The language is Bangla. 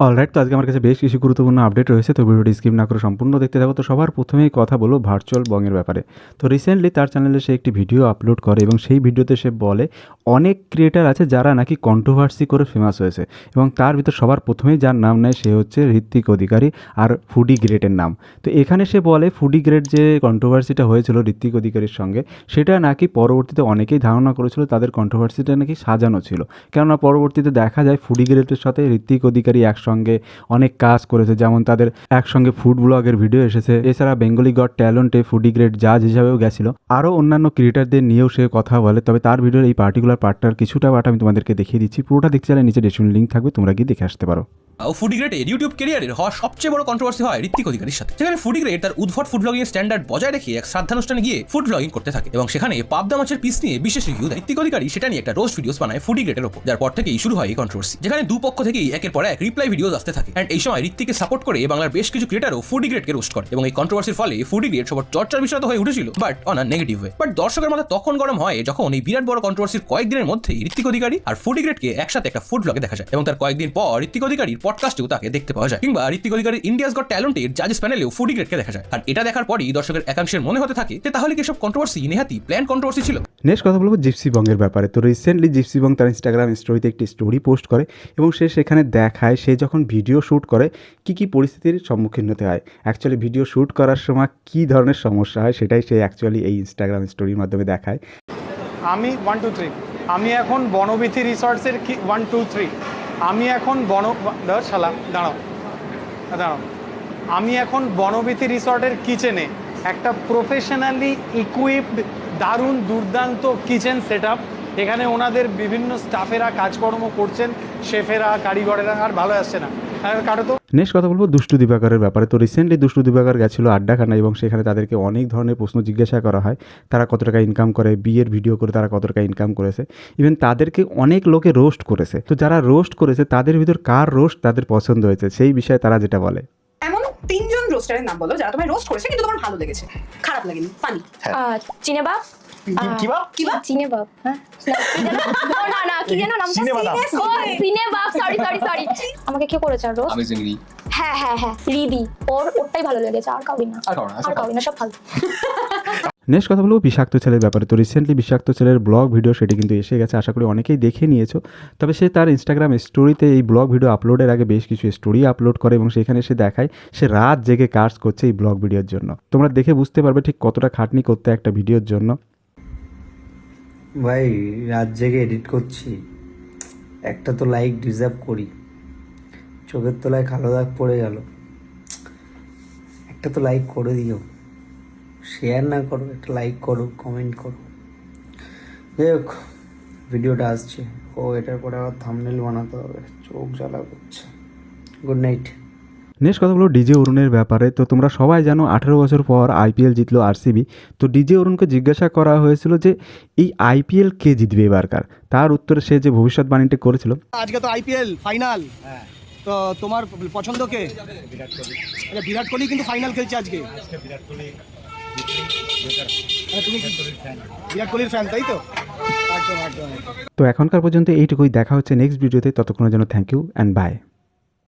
অলরাইট তো আজকে আমার কাছে বেশ কিছু গুরুত্বপূর্ণ আপডেট রয়েছে, তো ভিডিওটি স্কিপ না করে সম্পূর্ণ দেখতে থাকো। তো সবার প্রথমেই কথা বলো ভার্চুয়াল বংয়ের ব্যাপারে। তো রিসেন্টলি তার চ্যানেলে সে একটি ভিডিও আপলোড করে এবং সেই ভিডিওতে সে বলে, অনেক ক্রিয়েটার আছে যারা নাকি কন্ট্রোভার্সি করে ফেমাস হয়েছে এবং তার ভিতর সবার প্রথমেই যার নাম নেয় সে হচ্ছে ঋত্বিক অধিকারী আর ফুডি গ্রেটের নাম। তো এখানে সে বলে ফুডি গ্রেট যে কন্ট্রোভার্সিটা হয়েছিল ঋত্বিক অধিকারীর সঙ্গে, সেটা নাকি পরবর্তীতে অনেকেই ধারণা করেছিল তাদের কন্ট্রোভার্সিটা নাকি সাজানো ছিল। কেননা পরবর্তীতে দেখা যায় ফুডি গ্রেটের সাথে ঋত্বিক অধিকারী একসঙ্গে অনেক কাজ করেছে, যেমন তাদের একসঙ্গে ফুড ব্লগের ভিডিও এসেছে। এছাড়া বেঙ্গলি গড ট্যালেন্টে ফুডি গ্রেড জাজ হিসাবেও গেছিল। আরও অন্যান্য ক্রিয়েটারদের নিয়েও সে কথা বলে, তবে তার ভিডিওর এই পার্টিকুলার পার্টটার কিছুটা পার্ট আমি তোমাদেরকে দেখিয়ে দিচ্ছি। পুরোটা দেখতে চাইলে নিচে ডেসক্রিপশন লিঙ্ক থাকবে, তোমরা গিয়ে দেখে আসতে পারো। ও ফুডি গ্রেটের ইউটিউব ক্যারিয়ারের হওয়া সবচেয়ে বড় কন্ট্রোভার্সি হয় ঋত্বিক অধিকারীর সাথে। যেখানে ফুডি গ্রেট তার উদ্ভট ফুড ব্লগিং স্ট্যান্ডার্ড বজায় রেখে এক শ্রাদ্ধানুষ্ঠানে গিয়ে ফুড ব্লগিং করতে থাকে এবং সেখানে পাবদা মাছের পিস নিয়ে বিশেষ রিভিউ দেয়। ঋত্বিক অধিকারী সেটা নিয়ে একটা রোস্ট ভিডিওস বানায় ফুডি গ্রেটের ওপর, যার পর থেকেই শুরু হয় এই কন্ট্রোভার্সি যেখানে দুপক্ষ থেকেই একের পর এক রিপ্লাই ভিডিওস আসতে থাকে। অ্যান্ড এই সময় ঋত্বিককে সাপোর্ট করে বাংলার বেশ কিছু ক্রিয়েটারও ফুডি গ্রেটকে রোস্ট করে এবং এই কন্ট্রোভার্সির ফলে ফুডি গ্রেট সবার চর্চার বিষয় তো হয়ে উঠেছিল but on a negative way but দর্শকের মধ্যে তখন গরম হয় যখন এই বিরাট বড় কন্ট্রোভার্সির কয়েকদিনের মধ্যেই ঋত্বিক অধিকারী আর ফুডি গ্রেটকে একসাথে একটা ফুড ব্লগে দেখা যায়। এবং তার কয়েকদিন পর ঋত্বিক অধিকারীর পডকাস্টেও তাকে দেখতে পাওয়া যায়। কিংবা ঋত্বিক অধিকারীর ইন্ডিয়াস গট ট্যালেন্টের জাজেস প্যানেলেও ফুডি গ্রেটকে দেখা যায়। আর এটা দেখার পরই দর্শকের একাংশের মনে হতে থাকে যে তাহলে কি সব কন্ট্রোভার্সি নেহাতি প্ল্যান কন্ট্রোভার্সি ছিল? নেক্সট কথা বলব জিপসি বংয়ের ব্যাপারে। তো রিসেন্টলি জিপসি বং তার ইনস্টাগ্রাম স্টোরিতে একটি স্টোরি পোস্ট করে এবং সে সেখানে দেখায় সে যখন ভিডিও শ্যুট করে কি কি পরিস্থিতির সম্মুখীন হতে হয়? অ্যাকচুয়ালি ভিডিও শ্যুট করার সময় কী ধরনের সমস্যা হয় সেটাই সে অ্যাকচুয়ালি এই ইনস্টাগ্রাম স্টোরির মাধ্যমে দেখায়। আমি ওয়ান টু থ্রি আমি এখন বনবিথি রিসর্টসের কি ওয়ান টু থ্রি আমি এখন বন শালা, দাঁড়াও দাঁড়াও। আমি এখন বনবিথি রিসর্টের কিচেনে একটা প্রফেশনালি ইকুইপড দারুণ, দুর্দান্ত কিচেন সেট এখানে ওনাদের বিভিন্ন স্টাফেরা কাজকর্ম করছেন শেফেরা কারিগরেরা, আর ভালো আসছে না। তো। নেক্সট কথা বলব দুষ্টু দিবাকরের ব্যাপারে। তো রিসেন্টলি দুষ্টু দিবাকর গেছিল আড্ডাখানা এবং সেখানে তাদেরকে অনেক ধরনের প্রশ্ন জিজ্ঞাসা করা হয়। তারা কত টাকা ইনকাম করে বিয়ের ভিডিও করে তারা কত টাকা ইনকাম করেছে। ইভেন তাদেরকে অনেক লোকে রোস্ট করেছে। তো যারা রোস্ট করেছে তাদের ভিতর কার রোস্ট তাদের পছন্দ হয়েছে? সেই বিষয়ে তারা যেটা বলে। এমন তিনজন রোস্টারের নাম বলো যারা তোমায় রোস্ট করেছে কিন্তু তোমার ভালো লেগেছে। খারাপ লাগেনি ফানি আহ, চিনে বাপ কি বা কি বা চিনে বাপ হ্যাঁ না, কি যেন? ও, না না কি যেন নামটা? ও, চিনে বাপ সরি সরি সরি আমাকে কি করেছে রোজ আমি চিংড়ি হ্যাঁ হ্যাঁ হ্যাঁ রিদি। ওর ওরটাই ভালো লেগেছে আর কাউরি না। আর কারও না, আর কাউরি না সব ভালো নেক্সট কথা বলব বিষাক্ত ছেলের ব্যাপারে। তো রিসেন্টলি বিষাক্ত ছেলের ব্লগ ভিডিও সেটি কিন্তু এসে গেছে আশা করি অনেকেই দেখে নিয়েছো। তবে সে তার ইনস্টাগ্রাম স্টোরিতে এই ব্লগ ভিডিও আপলোডের আগে বেশ কিছু স্টোরি আপলোড করে এবং সেখানে সে দেখায় সে রাত জেগে কাজ করছে এই ব্লগ ভিডিওর জন্য। তোমরা দেখে বুঝতে পারবে ঠিক কতটা খাটনি করতে একটা ভিডিওর জন্য। ভাই, রাত জেগে এডিট করছি। একটা তো লাইক ডিজার্ভ করি। চোখের তলায় কালো দাগ পড়ে গেল। একটা তো লাইক করে দিও। শেয়ার না করো, একটা লাইক করো কমেন্ট করো। যাই হোক, ভিডিওটা আসছে। ও এটার পরে আবার থামনেল বানাতে হবে। চোখ জ্বালা করছে। গুড নাইট নেক্সট কথা বলো ডিজে অরুণের ব্যাপারে। তো তোমরা সবাই জানো আঠেরো বছর পর আইপিএল জিতলো আরসিবি তো ডিজে অরুণকে জিজ্ঞাসা করা হয়েছিল যে এই আইপিএল কে জিতবে এবারকার তার উত্তরে সে যে ভবিষ্যৎবাণীটা করেছিল। আজকে তো আইপিএল ফাইনাল তো তোমার পছন্দ কে? আচ্ছা বিরাট কোহলি কিন্তু ফাইনাল খেলছে আজকে। আচ্ছা, তুমি বিরাট কোহলির ফ্যান তাই তো? তো এখনকার পর্যন্ত এইটুকুই। দেখা হচ্ছে নেক্সট ভিডিওতে ততক্ষণের জন্য থ্যাংক ইউ অ্যান্ড বাই